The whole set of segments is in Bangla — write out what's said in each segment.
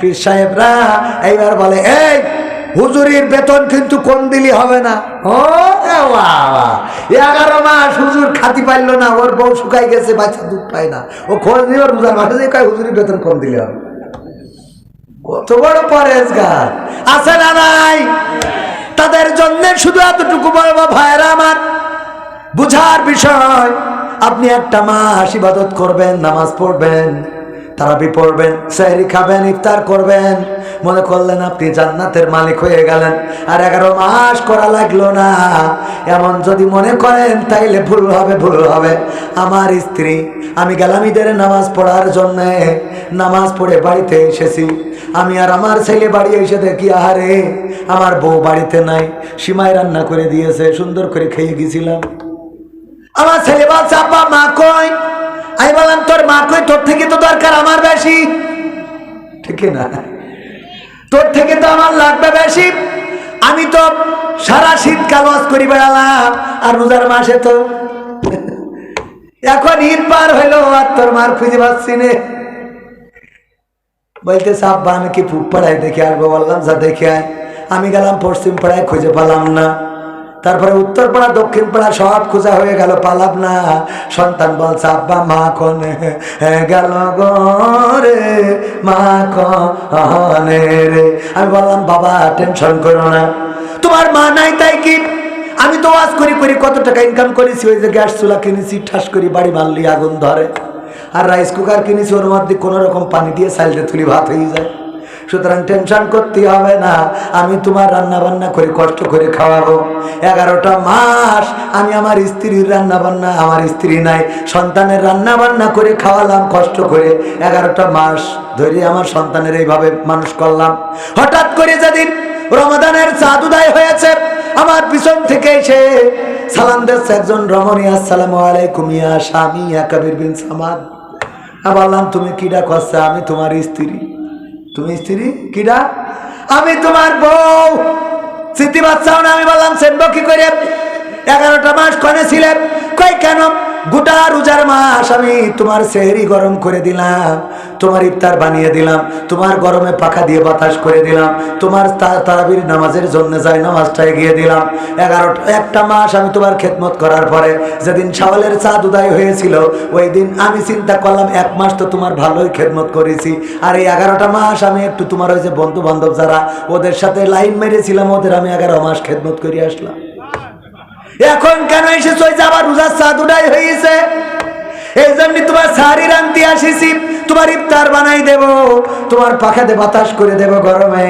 পীর সাহেবরা এইবার বলে, এই, হুজুরির বেতন কিন্তু কোন দিলি হবে না। ও এগারো মাস হুজুর খাতি পাইলো না, ওর বউ শুকাই গেছে, বাচ্চা দুধ পায় না। ও খোঁজ নিয়ে রোজার মাসে হুজুরির বেতন কম দিলে হবে। কত বড় পরেজগার আছে না নাই? তাদের জন্য শুধু এতটুকু বলব, ভাইয়েরা আমার, বুঝার বিষয়, আপনি একটা মাস ইবাদত করবেন, নামাজ পড়বেন। তারাবি পড়বেন সেহরি খাবেন, ইফতার করবেন। মনে করলেন আপনি জান্নাতের মালিক হয়ে গেলেন। আর এগারো মাস করা লাগল না। এমন যদি মনে করেন, তাইলে ভুল হবে ভুল হবে। আমার স্ত্রী, আমি গেলাম ঈদের নামাজ পড়ার জন্যে। নামাজ পড়ে বাড়িতে এসেছি। আমি আর আমার ছেলে বাড়ি এসে দেখি, আহারে, আমার বউ বাড়িতে নাই। সীমায় রান্না করে দিয়েছে, সুন্দর করে খেয়ে গেছিলাম। আমার ছেলে আব্বা, মা কই? আমি বললাম, তোর মা কই তোর থেকে তো দরকার আমার বেশি। ঠিক না? তোর থেকে তো আমার লাগবে বেশি। আমি তো সারা শীতকাল ওয়াজ করি বেড়ালাম, আর রোজার মাসে তো এখন ঈদ পার হইল, আর তোর মার খুঁজে পাচ্ছি নে। বলতেছে, আব্বা, আমি কি পূব পাড়ায় দেখে আসব? বললাম, যা দেখে আয়। আমি গেলাম, পশ্চিম পাড়ায় খুঁজে পেলাম না। তারপরে উত্তর পাড়া, দক্ষিণ পাড়া সব খোঁজা হয়ে গেল পালাম না। সন্তান বলছে, আব্বা, মা কনে? গেল গো মা কনে রে। আমি বললাম, বাবা, টেনশন করো না। তোমার মা নাই তাই কি? আমি তো ওয়াজ করি করি কত টাকা ইনকাম করেছি, ওই যে গ্যাস চুলা কিনেছি, ঠাস করি, বাড়ি মারলি, আগুন ধরে। আর রাইস কুকার কিনেছি, ওর মধ্যে কোনো রকম পানি দিয়ে সাইডে তুলি ভাত হয়ে যায়। সুতরাং টেনশন করতে হবে না, আমি তোমার রান্না বান্না করে কষ্ট করে খাওয়াবো। এগারোটা মাস আমি আমার স্ত্রীর রান্না বান্না আমার স্ত্রী নাই, সন্তানের রান্না বান্না করে খাওয়ালাম কষ্ট করে। এগারোটা মাস ধরে আমার সন্তানের এইভাবে মানুষ করলাম। হঠাৎ করে যেদিন রমাদানের চাঁদ উদয় হয়েছে, আমার পিছন থেকে এসে সালাম দিচ্ছে একজন রমণী, আসসালামু আলাইকুম ইয়া স্বামী, ইয়া বিন সামাদ। বললাম, তুমি কিডা করছে আমি তোমার স্ত্রী। তুমি স্ত্রী? কিডা? আমি তোমার বউ। স্মৃতি বাচ্চাও না, আমি বললাম, সেনব কি করে? এগারোটা মাস কনে ছিলেন। কই কেন? গোটা রোজার মাস আমি তোমার সেহরি গরম করে দিলাম, তোমার ইফতার বানিয়ে দিলাম, তোমার গরমে পাখা দিয়ে বাতাস করে দিলাম, তোমার তারাবির নামাজের জন্য যাই নামাজটা এগিয়ে দিলাম। এগারোটা একটা মাস আমি তোমার খেদমত করার পরে যেদিন শাওয়ালের চাঁদ উদয় হয়েছিল, ওই দিন আমি চিন্তা করলাম, এক মাস তো তোমার ভালোই খেদমত করেছি। আর এই এগারোটা মাস আমি একটু তোমার ওই যে বন্ধু বান্ধব যারা ওদের সাথে লাইন মেরেছিলাম, ওদের আমি এগারো মাস খেদমত করে আসলাম। এখন কেন এসেছ? যে আবার রোজার চাঁদ হয়েছে। এই জন্য তোমার সারি রান্তি আসিছি, তোমার ইফতার বানাই দেব, তোমার পাখাতে বাতাস করে দেব গরমে,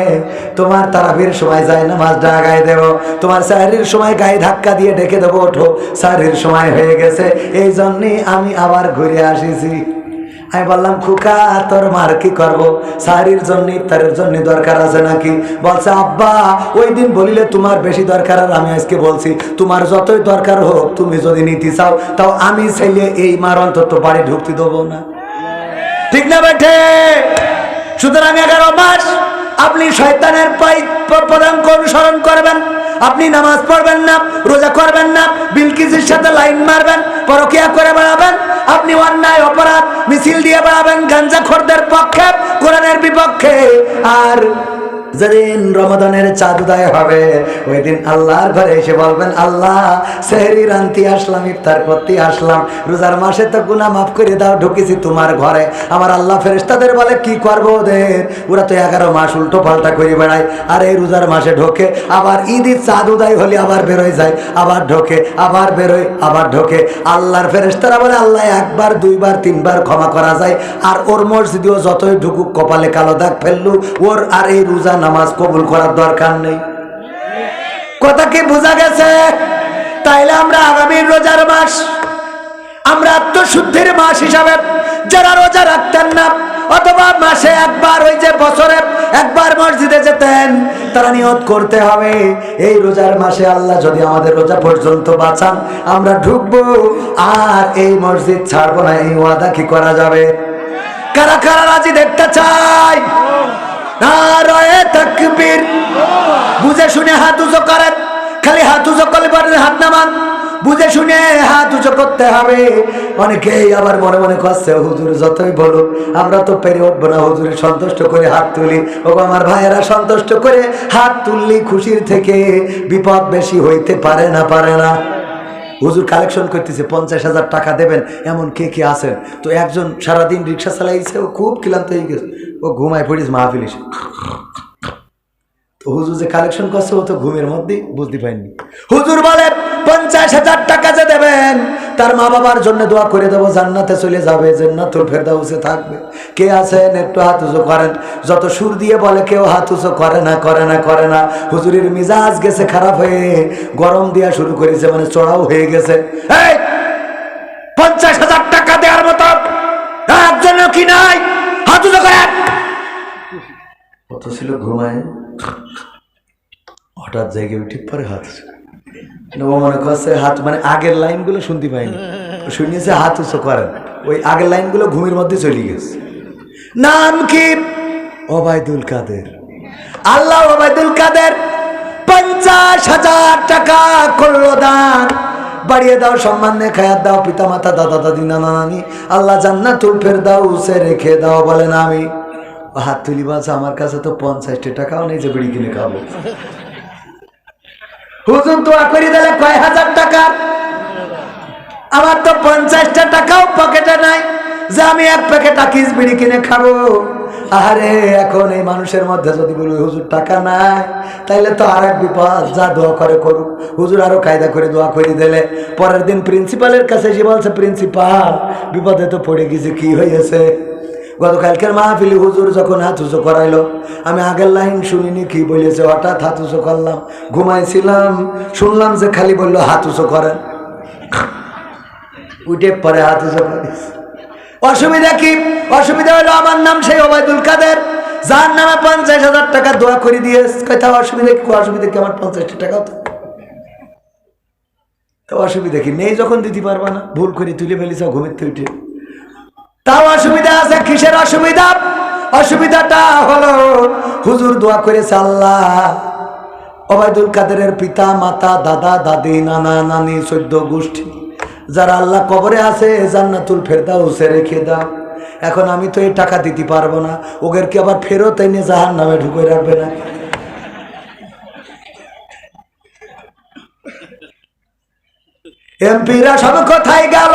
তোমার তারাবির সময় যায় না মাছ ডাগায় দেব, তোমার শাড়ির সময় গায়ে ধাক্কা দিয়ে ডেকে দেবো ওঠো, শাড়ির সময় হয়ে গেছে এই জন্যে আমি আবার ঘুরে আসিছি। আমি বললাম, খুকা, তোর মার কি করব? সারির জন্য ইফতারের জন্য দরকার আছে নাকি? বলছে, আব্বা, ওই দিন বলিলে তোমার বেশি দরকার আর আমি আজকে বলছি, তোমার যতই দরকার হোক, তুমি যদি নিতে চাও, তাও আমি ছেলে এই মার অন্তত বাড়ি ঢুকতে দেবো না। ঠিক না বেঠে? সুতরাং এগারো মাস আপনি শয়তানের পদাঙ্ক অনুসরণ করবেন। আপনি নামাজ পড়বেন না, রোজা করবেন না বিলকিসের সাথে লাইন মারবেন, পরকিয়া করে বেড়াবেন, আপনি অন্যায়, অপরাধ, মিছিল দিয়ে বেড়াবেন গাঞ্জা খোরদের পক্ষে, কোরআনের বিপক্ষে। আর যেদিন রমাদানের চাঁদ উদয় হবে ওই দিন আল্লাহর ঘরে এসে বলবেন, আল্লাহ সেহরি রান্তি আসলাম, ইফতার করতে আসলাম। রোজার মাসে তো গুনাহ মাফ করে দাও, ঢুকেছি তোমার ঘরে। আমার আল্লাহ ফেরেশতাদের বলে, কি করব ওদের? ওরা তো এগারো মাস উল্টো পাল্টা করে বেড়ায়। আর এই রোজার মাসে ঢোকে, আবার ঈদের চাঁদ উদয় হলে আবার বেরোয় যায়। আবার ঢোকে, আবার বেরোয়, আবার ঢোকে। আল্লাহর ফেরেশতারা বলে, আল্লাহ, একবার, দুইবার, তিনবার ক্ষমা করা যায়। আর ওর মসজিদেও যতই ঢুকুক, কপালে কালো দাগ ফেললু ওর আর এই রোজা নামাজ কবুল করার দরকার নেই। কথা কি বোঝা গেছে? তাইলে আমরা আগামী রোজার মাস, আমরা আত্মশুদ্ধির মাস হিসাবে যারা রোজা রাখতেন না, অথবা মাসে একবার ওই যে বছরে একবার মসজিদে যেতেন, তারা নিয়ত করতে হবে, এই রোজার মাসে আল্লাহ যদি আমাদের রোজা পর্যন্ত বাঁচান, আমরা ঢুকবো, আর এই মসজিদ ছাড়বো না, এই ওয়াদা কি করা যাবে? কারা কারা রাজি দেখতে চাই বুঝে শুনে হাত উঁচু করেন, খালি হাত উঁচু করলে হাত নামান। বুঝে শুনে হাত উঁচু করতে হবে। অনেকেই আবার মনে মনে করছে, হুজুর যতই বলো আমরা তো পেরে উঠবো না। হুজুরের সন্তুষ্ট করে হাত তুলি। ও আমার ভাইয়েরা সন্তুষ্ট করে হাত তুললি খুশির থেকে বিপদ বেশি হইতে পারে না পারে না। হুজুর কালেকশন করতেছে, পঞ্চাশ হাজার টাকা দেবেন, এমন কে কে আছেন? তো একজন সারাদিন রিক্সা চালাইছে, ও খুব ক্লান্ত হয়ে গেছে। ও ঘুমায় পড়িস মাহফিল এসে। তো হুজুর যে কালেকশন করছে, ও তো ঘুমের মধ্যেই বুঝতে পারেননি। হুজুর বলে পঞ্চাশ হাজার টাকা যে দেবেন, তার মা বাবার জন্য দোয়া করে দেবো, জান্নাতে চলে যাবে, জান্নাতুল ফেরদাউসে থাকবে। কে আছেন? একটু হাত উঁচু করেন। যত সুর দিয়ে বলে, কেউ হাত উঁচু করে না করে না করে না। হুজুরির মিজাজ গেছে খারাপ হয়ে, গরম দেওয়া শুরু করেছে মানে চড়াও হয়ে গেছে। পঞ্চাশ হাজার টাকা দেওয়ার মতো তার জন্য কি নাই, হাত উঁচু করেন। কত ছিল ঘুমায়? হঠাৎ জায়গায় উঠে পরে হাত উঁচু হাত মানে আগের লাইনগুলো শুনতে পাইনি। শুনিয়েছে হাত উঁচু করেন। ওই আগের লাইনগুলো ঘুমের মধ্যে চলে গেছে। নাম কি? কাদের। আল্লাহ কাদের পঞ্চাশ হাজার টাকা করল দান। বাড়িয়ে দাও, সম্মান খায়াত দাও পিতা মাতা দাদা, দাদি, নানা, নানি। আল্লাহ জান্নাতুল ফের দাও সে রেখে দাও বলেন আমি। হাত তুলি বাস আমার কাছে তো পঞ্চাশটি টাকাও নেই যে বিড়ি কিনে খাব। হুজুর দোয়া করে দিলে কয় হাজার টাকা? আমার তো পঞ্চাশটা টাকাও পকেটে নাই, যে আমি এক প্যাকেট আকিস বিড়ি কিনে খাব। আরে এখন এই মানুষের মধ্যে যদি বলি, হুজুর, টাকা নাই, তাইলে তো আর এক বিপদ, যা দোয়া করে করুক। হুজুর আরও কায়দা করে দোয়া করে দিলে, পরের দিন প্রিন্সিপালের কাছে এসে বলছে প্রিন্সিপাল বিপদে তো পড়ে গেছে, কি হয়েছে? গতকালকের মাহফিলি হুজুর যখন হাত উঁচু করাইলো, আমি আগের লাইন শুনিনি, কি বলেছে? হঠাৎ হাত উঁচু করলাম, ঘুমাইছিলাম, শুনলাম যে খালি বলল, হাত উঁচু করেন। উঠে পরে হাত উঁচু করিস অসুবিধা কি? অসুবিধা হলো আমার নাম সেই ওবায়দুল কাদের, যার নামে পঞ্চাশ হাজার টাকা দোয়া করে দিয়ে কথা অসুবিধা কি? অসুবিধা কি? আমার পঞ্চাশটি টাকাও তো তো অসুবিধা কি? নেই যখন দিতে পারবা না, ভুল করে তুলে ফেলিস ঘুমিতে উঠে। তাও অসুবিধা আছে? কিসের অসুবিধা? অসুবিধাটা হলো, হুজুর দোয়া করেছে আল্লাহ, ওবায়দুল কাদেরের পিতা, মাতা, দাদা, দাদি, নানা, নানি চোদ্দ গোষ্ঠী, যারা আল্লাহ কবরে আছে, জান্নাতুল ফেরদাউসে রেখে দাও। এখন আমি তো এই টাকা দিতে পারব না, ওদেরকে আবার ফেরত এনে জাহান নামে ঢুকে রাখবে না। এমপিরা সব কোথায় গেল?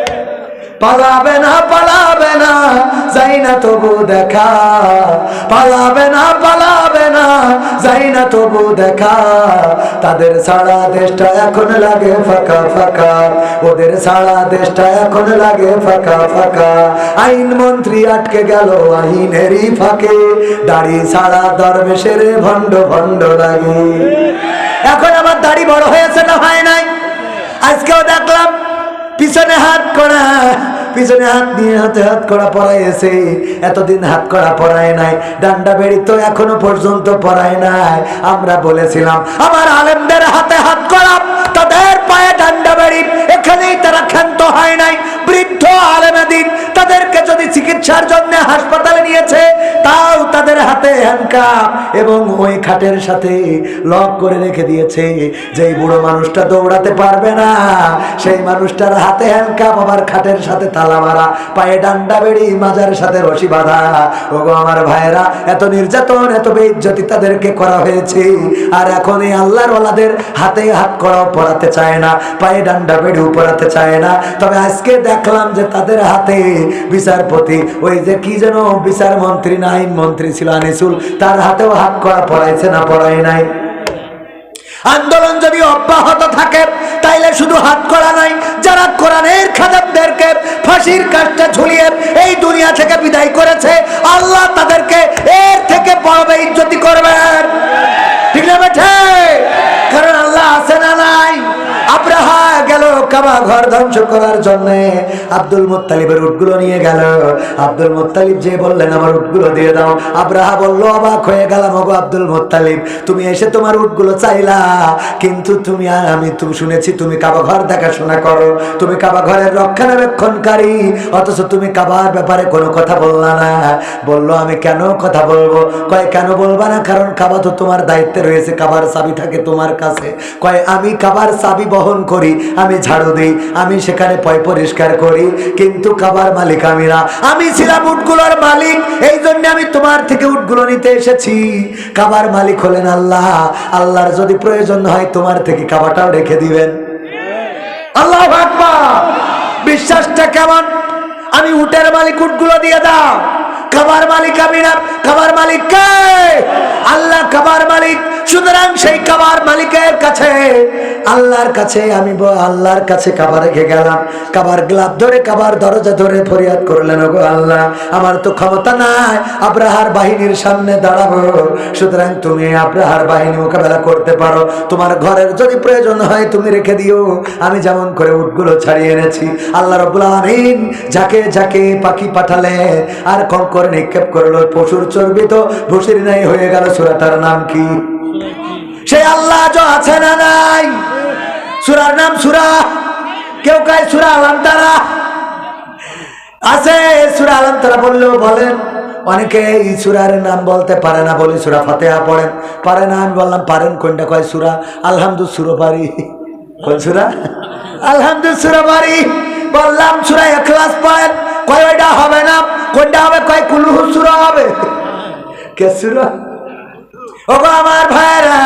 পালাবে না পালাবে না যাই না তবু দেখা। পালাবে না পালাবে না যাই না তবু দেখা। তাদের সারা দেশটা এখন লাগে ফাঁকা ফাঁকা। ওদের সারা দেশটা এখন লাগে ফাঁকা ফাঁকা। আইন মন্ত্রী আটকে গেল আইনেরই ফাঁকে। দাড়ি সারা দরবেশের ভণ্ড ভণ্ড লাগে। এখন আমার দাড়ি বড় হয়েছে না হয় নাই? আজকেও দেখলাম পিছনে হাত করা, পিছনে হাত নিয়ে হাতে হাত করা পড়াইছে এতদিন হাত করা পড়ায় নাই, ডান্ডা বেড়ি তো এখনও পর্যন্ত পড়ায় নাই। আমরা বলেছিলাম, আমার আলেমদের হাতে হাত করা, তাদের পায়ে ডান্ডা বেড়ি, এখানেই তারা ক্ষান্ত হয় নাই। বৃদ্ধ আলেমাদিন তাদেরকে যদি চিকিৎসার জন্য হাসপাতালে নিয়েছে, তাও তাদের হাতে হ্যান্ডকাপ এবং ওই খাটের সাথে লক করে রেখে দিয়েছে। যেই বুড়ো মানুষটা দৌড়াতে পারবে না, সেই মানুষটার হাতে হ্যান্ডকাপ আবার খাটের সাথে তালা মারা, পায়ে ডান্ডা বেড়ি মাজার সাথে রশি বাঁধা। ওগো আমার ভাইয়েরা, এত নির্যাতন, এত বেইজ্জতি তাদেরকে করা হয়েছে। আর এখন এই আল্লাহর ওলাদের হাতে হাত করাও পড়াতে চায় না, পায়ে ডান্ডা বেড়িও পড়াতে চায় না। তবে আজকে দেখলাম যে তাদের হাতে বিচারপতি ওই যে কি যেন বিচার মন্ত্রী না আইন মন্ত্রী ছিল আনিসুল, তার হাতেও হাত করা পড়াইছে না পড়াই নাই। আন্দোলন যদি অব্যাহত থাকে, তাইলে শুধু হাত করা নাই, যারা কোরআনের খাদামদেরকে ফাঁসির কাজটা ঝুলিয়ে এই দুনিয়া থেকে বিদায় করেছে, আল্লাহ তাদেরকে এর থেকে বড় ইজ্জতি করবেন। ঠিক না বেঠে? কাবা ঘর ধ্বংস করার জন্য আব্দুল মুত্তালিবের উটগুলো নিয়ে গেল। আব্দুল মুত্তালিব যে বললেন, আমার উটগুলো দিয়ে দাও। আব্রাহা বলল, অবাক হয়ে গেলাম, ওগো আব্দুল মুত্তালিব, তুমি এসে তোমার উটগুলো চাইলা, কিন্তু তুমি আর আমি তুমি শুনেছি তুমি কাবা ঘর দেখাশোনা করো। তুমি কাবা ঘরের রক্ষণাবেক্ষণকারী, অথচ তুমি কাবার ব্যাপারে কোনো কথা বললা না। বলল, আমি কেন কথা বলব? কয়, কেন বলবা না? কারণ কাবা তো তোমার দায়িত্বে রয়েছে, কাবার চাবি থাকে তোমার কাছে। কয়, আমি কাবার চাবি বহন করি, আমি ঝাড়ু দিই আমি সেখানে পয় পরিষ্কার করি, কিন্তু কাবার মালিক আমি না আমি ছিলাম উটগুলোর মালিক, এই জন্য আমি তোমার থেকে উটগুলো নিতে এসেছি। কাবার মালিক হলেন আল্লাহ। আল্লাহর যদি প্রয়োজন হয় তোমার থেকে কাবাটাও রেখে দিবেন। আল্লাহ বিশ্বাসটা কেমন? আমি উটের মালিক উটগুলো দিয়ে দাও। খাবার মালিক আমি না খাবার মালিক কে? আল্লাহ খাবার মালিক সুতরাং সেই খাবার মালিকের কাছে, আল্লাহর কাছে, আমি আল্লাহর কাছে খাবার রেখে গেলাম। খাবার গ্লাভ ধরে, খাবার দরজা ধরে ফরিয়াদ করলেন, ওগো আল্লাহ, আমার তো ক্ষমতা নাই, আব্রাহার বাহিনীর সামনে দাঁড়াবো। সুতরাং তুমি আব্রাহার বাহিনী মোকাবেলা করতে পারো। তোমার ঘরের যদি প্রয়োজন হয়, তুমি রেখে দিও। আমি যেমন করে উটগুলো ছাড়িয়ে এনেছি। আল্লাহ রবুল আমিন যাকে যাকে পাখি পাঠালে, আর কঙ্কর নিক্ষেপ করল, পশুর চর্বি তো ভুসির নাই হয়ে গেল সুরাটার নাম কি? সে আল্লাহ আছে না নাই? সুরার নাম সুরা। কেউ কায় সুরা আলান্তারা আছে, সুরা আলান্তারা বললেও বলেন। অনেকে এই সুরার নাম বলতে পারে না, বলে সুরা ফাতেহা পড়েন। পারে না, আমি বললাম পারেন, কোনটা কয় সুরা? আলহামদু সুরো পারি কোন সুরা? আলহামদু সুরো পারি বললাম, সুরা এখলাস পড়েন। কয় ওইটা হবে না? কোনটা হবে? কয় কুলুহু সুরা হবে। কে সুরা? আমার ভাইরা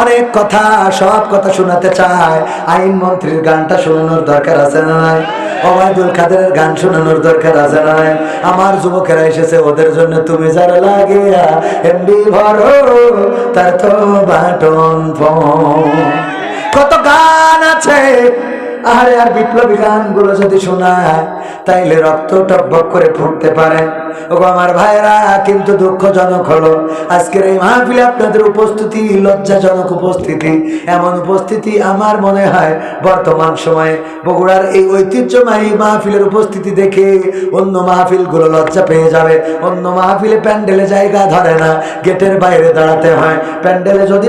অনেক কথা, সব কথা শোনাতে চায়। আইন মন্ত্রীর গানটা শোনানোর দরকার আছে না নাই? ওবায়দুল কাদের গান শোনানোর দরকার আছে না নাই? আমার যুবকেরা এসেছে, ওদের জন্য তুমি যারা লাগিয়া এমবি ভরো, তার তো বাটন কত গান আছে আরে আর বিপ্লবী গানগুলো যদি শোনায়, তাইলে রক্ত টকবক করে ফুটতে পারে। ওগো আমার ভাইরা কিন্তু দুঃখজনক হলো, আজকের এই মাহফিলে আপনাদের উপস্থিতি লজ্জাজনক উপস্থিতি। এমন উপস্থিতি আমার মনে হয় বর্তমান সময়ে বগুড়ার এই ঐতিহ্যবাহী মাহফিলের উপস্থিতি দেখে অন্য মাহফিলগুলো লজ্জা পেয়ে যাবে। অন্য মাহফিলে প্যান্ডেলে জায়গা ধরে না, গেটের বাইরে দাঁড়াতে হয়। প্যান্ডেলে যদি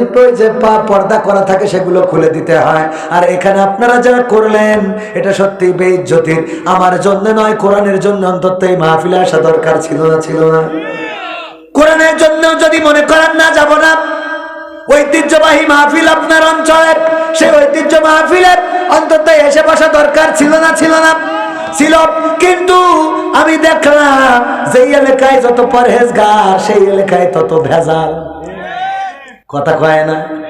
পর্দা করা থাকে, সেগুলো খুলে দিতে হয়। আর এখানে আপনারা যারা করলেন। এটা সত্যি বেইজ্জতির। আমার জন্য নয়, কোরআনের জন্য অন্তত এই মাহফিলে আসা দরকার ছিল না ছিল না। কোরআনের জন্য যদি মনে করেন না, যাব না। ঐতিহ্যবাহী মাহফিল আপনার অঞ্চলের। সেই ঐতিহ্য মাহফিলের অন্তত এসে বসা দরকার ছিল না ছিল না। ছিল। কিন্তু আমি দেখলাম, যেই এলাকায় যত পরহেজগার, সেই এলাকায় তত ভেজাল। কথা কয় না?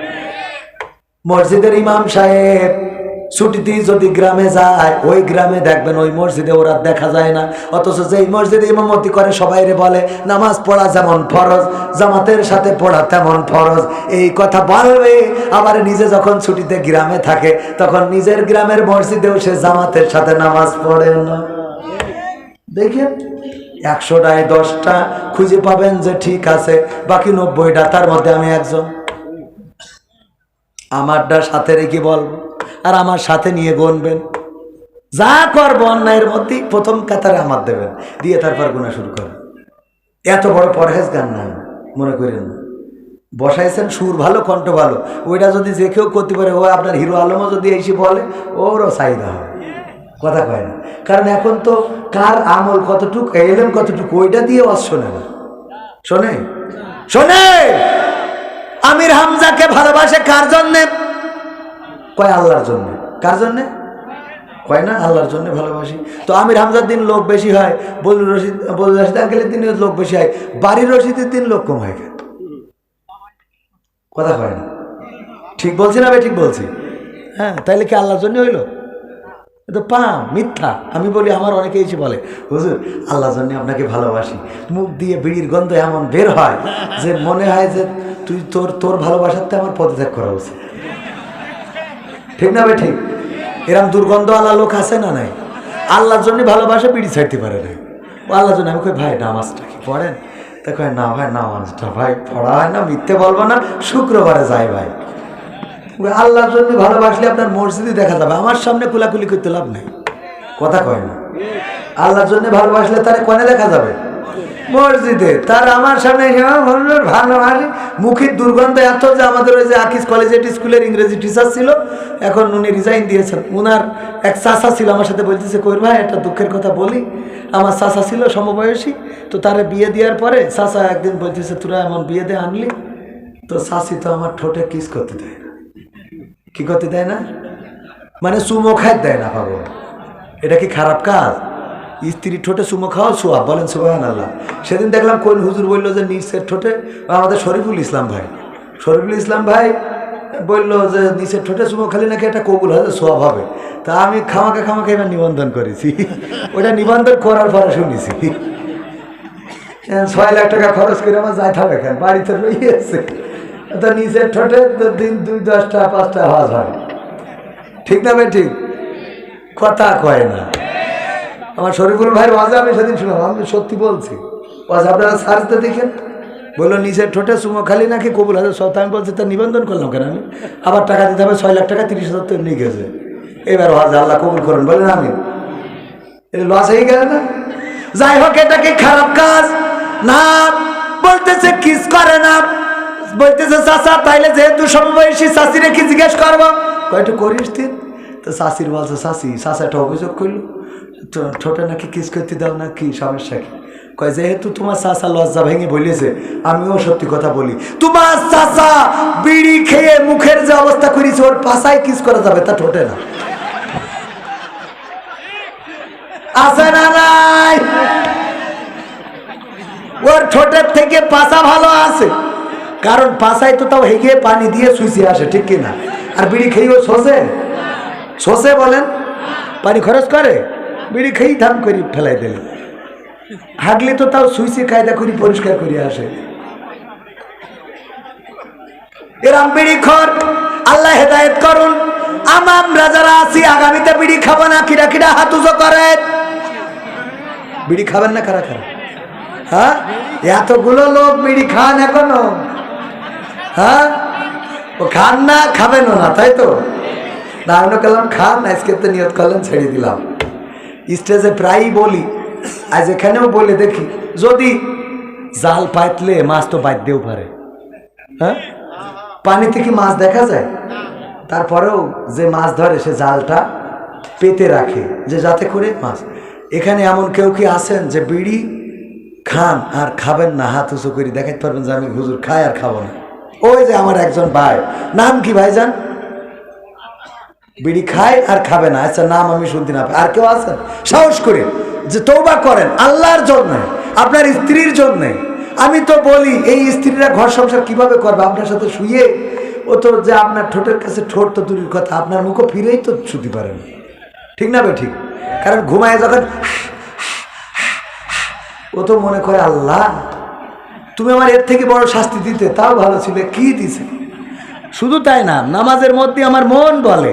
মসজিদের ইমাম সাহেব ছুটিতে যদি গ্রামে যায়, ওই গ্রামে দেখবেন ওই মসজিদে ওরা দেখা যায় না। অথচ যেই মসজিদে ইমামতি করে সবাইরে বলে, নামাজ পড়া যেমন ফরজ, জামাতের সাথে পড়া তেমন ফরজ। এই কথা বলবে, আবার নিজে যখন ছুটিতে গ্রামে থাকে, তখন নিজের গ্রামের মসজিদেও সে জামাতের সাথে নামাজ পড়ে না। দেখেন, একশোটায় দশটা খুঁজে পাবেন যে ঠিক আছে, বাকি নব্বইটা, তার মধ্যে আমি একজন। আমারটা সাথে রেখে বলব। আর আমার সাথে নিয়ে গনবেন যা করব অন্যায়ের মধ্যেই প্রথম কাতারে আমার দেবেন। দিয়ে তারপর গোনা শুরু করেন। এত বড় পরহেজ গান না মনে করেন বসাইছেন, সুর ভালো, কণ্ঠ ভালো। ওইটা যদি যে কেউ করতে পারে, ও আপনার হিরো আলমও যদি এসে বলে, ওরও চাহিদা হবে। কথা কয় না। কারণ এখন তো কার আমল কতটুক এলেন কতটুকু, ওইটা দিয়ে অস শোনে না। শোনে? শোনে? আমির হামজাকে ভালোবাসে কার জন্যে? কয় আল্লাহর জন্য? কার জন্যে? কয় না? আল্লাহর জন্য ভালোবাসি। তো আমির হামজার দিন লোক বেশি হয় বলুর রশিদ বলুর রশিদ আঙ্কেলের দিন লোক বেশি হয়, বাড়ির রশিদের দিন লোক কম হয় কথা কয় না। ঠিক বলছি না ভাই? ঠিক বলছি। হ্যাঁ তাইলে কি আল্লাহর জন্য হইল? তো পা, মিথ্যা। আমি বলি, আমার অনেকে এসে বলে, হুজুর, আল্লাহর জন্য আপনাকে ভালোবাসি। মুখ দিয়ে বিড়ির গন্ধ এমন বের হয় যে মনে হয় যে তুই তোর তোর ভালোবাসাতে আমার পদত্যাগ করা উচিত। ঠিক না ভাই, ঠিক? এরম দুর্গন্ধ আল্লাহ লোক আছে না নাই? আল্লাহর জন্য ভালোবাসে, বিড়ি ছাড়তে পারে না আল্লাহর জন্য আমি কই, ভাই, নামাজটা কি পড়েন? তা কয়, না ভাই, নামাজটা ভাই পড়া হয় না, মিথ্যে বলব না, শুক্রবারে যাই ভাই। আল্লাহর জন্য ভালোবাসলে আপনার মসজিদে দেখা যাবে, আমার সামনে কুলাকুলি করতে লাভ নেই। কথা কয় না। আল্লাহর জন্য ভালোবাসলে তার কনে দেখা যাবে? মসজিদে। তার আমার সামনে বলল, ভালোবাসি মুখের দুর্গন্ধ এত যে আমাদের ওই যে আকিস কলেজের স্কুলের ইংরেজি টিচার ছিল। এখন উনি রিজাইন দিয়েছেন। উনার এক চাষা ছিল আমার সাথে বলতেছে কই ভাই একটা দুঃখের কথা বলি। আমার চাষা ছিল সমবয়সী তো তারে বিয়ে দেওয়ার পরে চাষা একদিন বলতেছে তোরা এমন বিয়ে দিয়ে আনলি তো শাশি তো আমার ঠোঁটে কিস করতে দেয় না। কি করতে দেয় না? মানে চুমো খায় দেয় না ভাবো এটা কি খারাপ কাজ? স্ত্রীর ঠোঁটে চুমো খাওয়া সোয়া বলেন সুবাহান আল্লাহ সেদিন দেখলাম কোন হুজুর বলল যে নিচের ঠোঁটে আমাদের শরীফুল ইসলাম ভাই। শরীফুল ইসলাম ভাই বলল যে নিচের ঠোঁটে চুমো খালি নাকি একটা কবুল হয় সোয়াব হবে। তা আমি খামাকে খামাকে এবার নিবন্ধন করেছি। ওটা নিবন্ধন করার পরে শুনেছি। ছয় লাখ টাকা খরচ করে আমার যাই থাকবে কেন? বাড়িতে রয়েছে তো নিচের ঠোঁটে দিন দুই, দশটা, পাঁচটা আওয়াজ হয়। ঠিক না ভাই, ঠিক? কথা কয় না। আমার শরীফুল ভাইয়ের ওয়াজে আমি সেদিন শুনলাম, আমি সত্যি বলছি। ওয়াজ আপনারা সার্চতে দেখেন, বলল নিজের ঠোঁটে সুমো খালি নাকি কবুল? হাজার সব আমি বলছি, তা নিবন্ধন করলাম কেন? আমি, আবার টাকা দিতে হবে, ছয় লাখ টাকা, তিরিশ হাজার তো এমনি গেছে। এবার ওয়াজ আল্লাহ কবুল করুন, বলেন আমি লস হয়ে গেল না? যাই হোক, এটা কি খারাপ কাজ? না, বলতেছে, কিস করে না। বলতেছে, চাচা, তাইলে যেহেতু সমবয়সী চাষিরে কি জিজ্ঞেস করব? কয়টা করিস তুই তো শাশির বলছে শাশি শাশা একটা অভিযোগ করল ঠোঁটে নাকি কিস করতে দাও না কি? সমস্যা কি? কয়, যেহেতু তোমার চাচা লজ্জা ভেঙে বলেছে, আমিও সত্যি কথা বলি। তোমার চাচা বিড়ি খেয়ে মুখের যে অবস্থা করেছে, ওর পাশায় কিস করা যাবে তা ঠোঁটে না। আছে না নাই? ওর ঠোঁটের থেকে পাশা ভালো আছে। কারণ পাশায় তো তাও হেগে পানি দিয়ে সুইচে আসে, ঠিক কিনা? আর বিড়ি খেয়েও শোষে? শোষে বলেন? পানি খরচ করে? বিড়ি খেয়েই ধান করি ফেলাই দিলে। হাগলে তো তাও সুইচে কায়দা করি পরিষ্কার করে আসে। এরাম বিড়ি খর, আল্লাহ হেদায়েত করুন। আমরা যারা আছি, আগামীতে বিড়ি খাব না কিরা কিরা হাত উজো করেন বিড়ি খাবেন না কারা খান? হ্যাঁ? এতগুলো লোক বিড়ি খান এখনও। হ্যাঁ? ও খান না, খাবেনও না, তাই তো? না আমি করলাম খান, আজকে তো নিয়ত করলেন, ছেড়ে দিলাম। স্টেজে প্রায়ই বলি, আজ এখানেও বলে দেখি, যদি জাল পাইতলে মাছ তো বাঁধতেও পারে। হ্যাঁ? পানিতে কি মাছ দেখা যায়? তারপরেও যে মাছ ধরে, সে জালটা পেতে রাখে, যে যাতে করে মাছ। এখানে এমন কেউ কি আছেন যে বিড়ি খান আর খাবেন না, হাত উঁচু করে? দেখাতে পারবেন যে আমি হুজুর খাই আর খাব না। ওই যে আমার একজন ভাই। নাম কি ভাইজান? বিড়ি খায় আর খাবে না। আচ্ছা নাম আমি শুনতে না আর কেউ আছেন সাহস করে যে তৌবা করেন, আল্লাহর জন্য আপনার স্ত্রীর জন্যে আমি তো বলি, এই স্ত্রীরা ঘর সংসার কীভাবে করবে? আপনার সাথে শুয়ে ও তো যে আপনার ঠোঁটের কাছে ঠোঁট তো দূরের কথা, আপনার মুখও ফিরেই তো শুতে পারেন ঠিক না বে ঠিক? কারণ ঘুমায় যখন ও তো মনে করে, আল্লাহ, তুমি আমার এর থেকে বড় শাস্তি দিতে, তাও ভালো ছিল, কি দিছে? শুধু তাই না, নামাজের মধ্যে আমার মন বলে।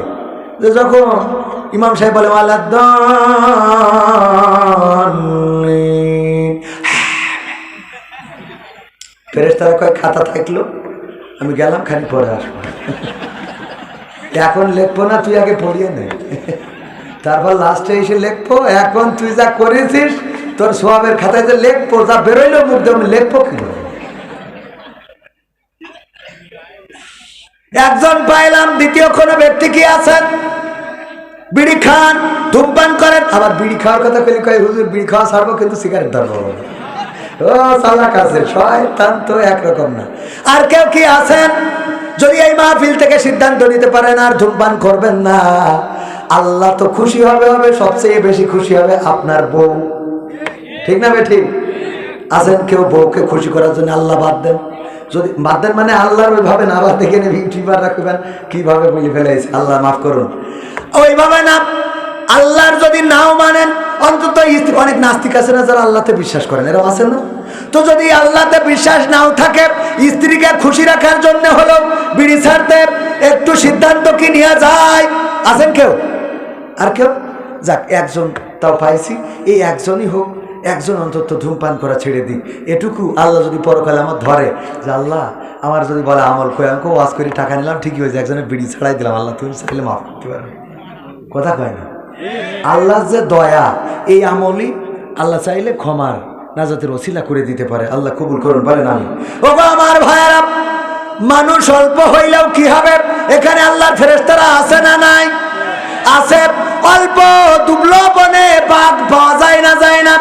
যে যখন ইমাম সাহেব বলে ফেরেস তারা কয়, খাতা থাকল, আমি গেলাম, খালি পরে আসব। এখন লিখব না, তুই আগে পড়িয়ে নে। তারপর লাস্টে এসে লিখব, এখন তুই যা করেছিস, তোর সোয়াবের খাতায় যে লিখব, যা বেরোইলো মুখ দেবেন লিখব কি একজন পাইলাম, দ্বিতীয় কোনো ব্যক্তি কি আছেন? বিড়ি খান, ধূমপান করেন। আবার বিড়ি খাওয়ার কথা কইলে কয়, হুজুর, বিড়ি খাওয়া ছাড়বো কিন্তু সিগারেট ধরবো ও চালাক আছে শয়তান তো একরকম না। আর কেউ কি আছেন? যদি এই মাহফিল থেকে সিদ্ধান্ত নিতে পারেন, আর ধূমপান করবেন না। আল্লাহ তো খুশি হবে হবে, সবচেয়ে বেশি খুশি হবে আপনার বউ। ঠিক না বেঠিক আছেন কেউ বউকে খুশি করার জন্য আল্লাহ বাদ দেন। যদি বাদ মানে আল্লাহর ওইভাবে না আবার দেখে নেবেন টিপার রাখবেন কীভাবে বলে ফেলেছে? আল্লাহ মাফ করুন। ওইভাবে না, আল্লাহর যদি নাও মানেন, অন্তত অনেক নাস্তিক আছে না যারা আল্লাহতে বিশ্বাস করেন এরকম আছে না? তো যদি আল্লাহতে বিশ্বাস নাও থাকে, স্ত্রীকে খুশি রাখার জন্য হলো বিড়ি ছাড়তে, একটু সিদ্ধান্ত কি নিয়ে যায়? আছেন কেউ? আর কেউ? যাক, একজন তাও পাইছি, এই একজনই হোক। একজন অন্তত ধূমপান করা ছেড়ে দিই। এটুকু আল্লাহ যদি পরকালে আমার ধরে, যে আল্লাহ, আমার যদি বলে আমল করে আমাকে ওয়াজ করে, টাকা নিলাম, ঠিকই হয়েছে, একজনের বিড়ি ছাড়াই দিলাম, আল্লাহ তুমি চাইলে মাফ করতে পারবে কথা কয় না? আল্লাহ যে দয়া, এই আমলই আল্লাহ চাইলে ক্ষমার নাজাতের ওসিলা করে দিতে পারে। আল্লাহ কবুল করুন, বলেন আমি ও আমার ভাইয়ারা, মানুষ অল্প হইলেও কি হবে? এখানে আল্লাহর ফেরেস্তারা আছে না নাই? আছে অল্প দুবলো বনে বাঘ পাওয়া যায় না যায় না।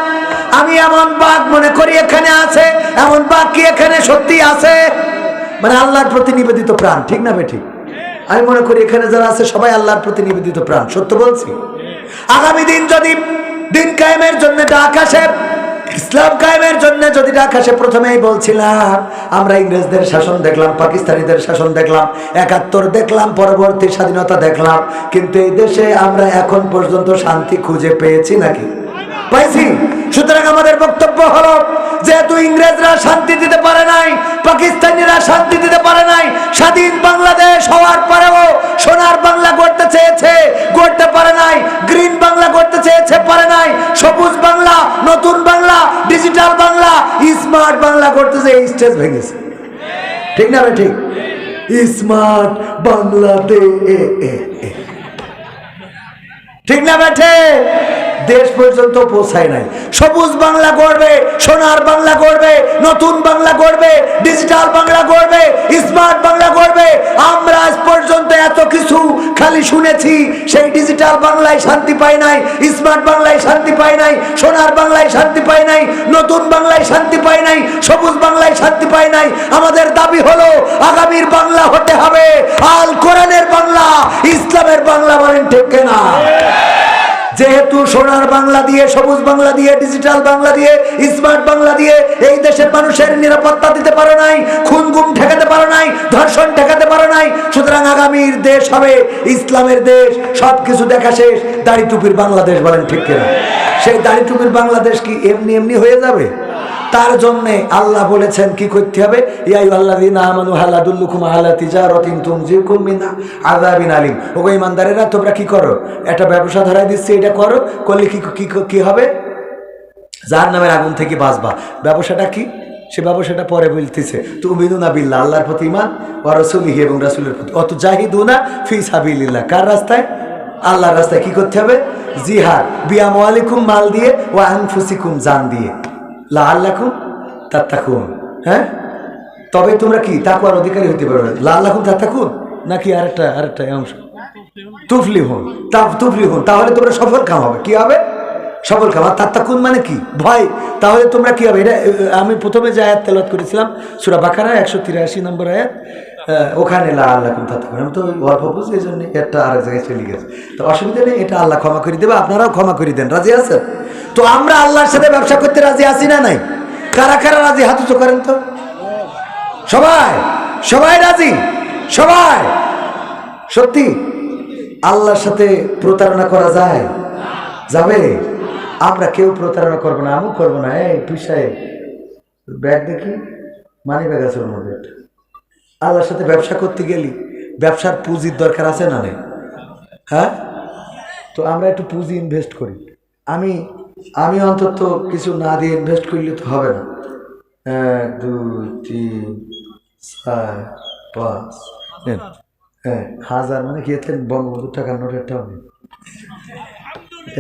আমি এমন বাঘ মনে করি এখানে আছে, এমন বাঘ কি এখানে সত্যি আছে? মানে আল্লাহর প্রতি নিবেদিত প্রাণ, ঠিক না বেঠিক আমি মনে করি এখানে যারা আছে, সবাই আল্লাহর প্রতি নিবেদিত প্রাণ, সত্য বলছি? আগামী দিন যদি দিন কায়েমের জন্য ডাক আসে ইসলাম কায়েমের জন্য যদি আসে, প্রথমেই বলছিলাম, আমরা ইংরেজদের শাসন দেখলাম, পাকিস্তানিদের শাসন দেখলাম, একাত্তর দেখলাম, পরবর্তী স্বাধীনতা দেখলাম, কিন্তু এই দেশে আমরা এখন পর্যন্ত শান্তি খুঁজে পেয়েছি নাকি? পাইছি। সুতরাং আমাদের বক্তব্য হলো যেহেতু ইংরেজরা শান্তি দিতে পারে নাই, পাকিস্তানিরা শান্তি দিতে পারে নাই, স্বাধীন বাংলাদেশ হওয়ার পরেও সোনার বাংলা গড়তে চেয়েছে, গড়তে পারে নাই, গ্রিন বাংলা গড়তে চেয়েছে, পারে নাই, সবুজ বাংলা, নতুন বাংলা, ডিজিটাল বাংলা, স্মার্ট বাংলা করতে চেয়ে স্টেজ ভেঙেছে। ঠিক না ঠিক? স্মার্ট বাংলাদেশ ঠিক না বেঠে দেশ পর্যন্ত পৌঁছায় নাই। সবুজ বাংলা গড়বে, সোনার বাংলা গড়বে, নতুন বাংলা গড়বে, ডিজিটাল বাংলা গড়বে, স্মার্ট বাংলা গড়বে। আমরা আজ পর্যন্ত এত কিছু খালি শুনেছি, সেই ডিজিটাল বাংলায় শান্তি পাই নাই, স্মার্ট বাংলায় শান্তি পাই নাই, সোনার বাংলায় শান্তি পাই নাই, নতুন বাংলায় শান্তি পাই নাই, সবুজ বাংলায় শান্তি পাই নাই। আমাদের দাবি হলো, আগামীর বাংলা হতে হবে। আল কোরআনের বাংলা, ইসলামের বাংলা বলেন ঠিক না যেহেতু সোনার বাংলা দিয়ে, সবুজ বাংলা দিয়ে, ডিজিটাল বাংলা দিয়ে, স্মার্ট বাংলা দিয়ে এই দেশের মানুষের নিরাপত্তা দিতে পারে নাই, খুন গুম ঠেকাতে পারে নাই, ধর্ষণ ঠেকাতে পারে নাই, সুতরাং আগামীর দেশ হবে ইসলামের দেশ, সবকিছু দেখা শেষ, দাড়ি টুপির বাংলাদেশ বলেন ঠিক কিনা। সেই দাড়ি টুপির বাংলাদেশ কি এমনি এমনি হয়ে যাবে? তার জন্য আল্লাহ বলেছেন, কি করতে হবে? ইয়াই আল্লাযিনা আমানু হালাদুল্লুকুম আলা তিজারাতিন তুনজিকুম আযাবিন আলিম। ওগো ইমানদারেরা, তোমরা কি করো? একটা ব্যবসা ধরাই দিচ্ছি, এটা করো, করলে কি কি হবে? যার নামের আগুন থেকে বাঁচবা। ব্যবসাটা কি? সে ব্যবসাটা পরে বলতেছে তুমি না বিল্লাহ, আল্লাহর প্রতি ইমান ও রসুলিহি এবং রাসূলের প্রতি। অত জাহিদুনা ফি সাবিলিল্লাহ। কার রাস্তায়? আল্লাহর রাস্তায় কি করতে হবে? জিহাদ। বিয়াম আলাইকুম মাল দিয়ে ও আনফুসিকুম জান দিয়ে। লা আল্লাকুম তাত্তাকুন। হ্যাঁ? তবে তোমরা কি তাকুয়ার অধিকারী হতে পারবে লা আল্লাকুম তাত্তাকুন? নাকি আরেকটা আরেকটা অংশ? তুফলি হন তা তুফলি হন তাহলে তোমরা সফল কাম হবে। কি হবে? সফল কাম। আর তাত্তাকুন মানে কি? ভয়। তাহলে তোমরা কি হবে? এটা আমি প্রথমে যে আয়াত তেলত করেছিলাম, সুরা বাকারা একশো তিরাশি নম্বর আয়াত। ওখানে লা আল্লাহ কুম তাত্তাকুন। আমি তো গল্প বুঝি, এই জন্য একটা আরেক জায়গায় চলে গেছে। তো অসুবিধা নেই, এটা আল্লাহ ক্ষমা করে দেবে, আপনারাও ক্ষমা করে দেন। রাজি আছেন? তো আমরা আল্লাহর সাথে ব্যবসা করতে রাজি আছি না নাই? কারা কারা রাজি? হাত উঁচু করেন তো। সবাই সবাই রাজি? সবাই? সত্যি? আল্লাহর সাথে প্রতারণা করা যায়? যাবে? আমরা কেউ প্রতারণা করব না, আমিও করব না। এই সাহেব ব্যাগ দেখি মানি ব্যাগ আছে ওর মধ্যে একটা। আল্লাহর সাথে ব্যবসা করতে গেলি, ব্যবসার পুঁজির দরকার আছে না নেই? হ্যাঁ? তো আমরা একটু পুঁজি ইনভেস্ট করি। আমি আমি অন্তত কিছু না দিয়ে ইনভেস্ট করলে তো হবে না। এক, দুই, তিন, চার, পাঁচ হ্যাঁ হাজার মানে এতে বঙ্গবন্ধুর টাকার নোটের টাকা নেই।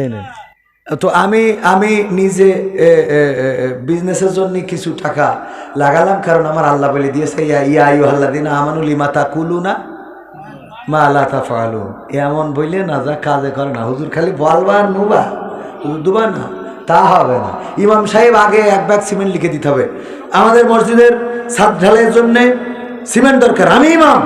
এই নেন। তো আমি আমি নিজে বিজনেসের জন্য কিছু টাকা লাগালাম, কারণ আমার আল্লাহ বলে দিয়েছে, ইয়া ইয়া আয়ু আল্লাহ দিন আমানুল ইমাতা কুলু না মা আল্লাহ তা ফালু এমন বললে না, যা কাজে করে না। হুজুর খালি বলবা নুবা হুজুর দুবা না, তা হবে না। ইমাম সাহেব আগে এক ব্যাগ সিমেন্ট লিখে দিতে হবে। আমাদের মসজিদের ছাদ ঢালাইয়ের জন্যে সিমেন্ট দরকার। আমি ইমাম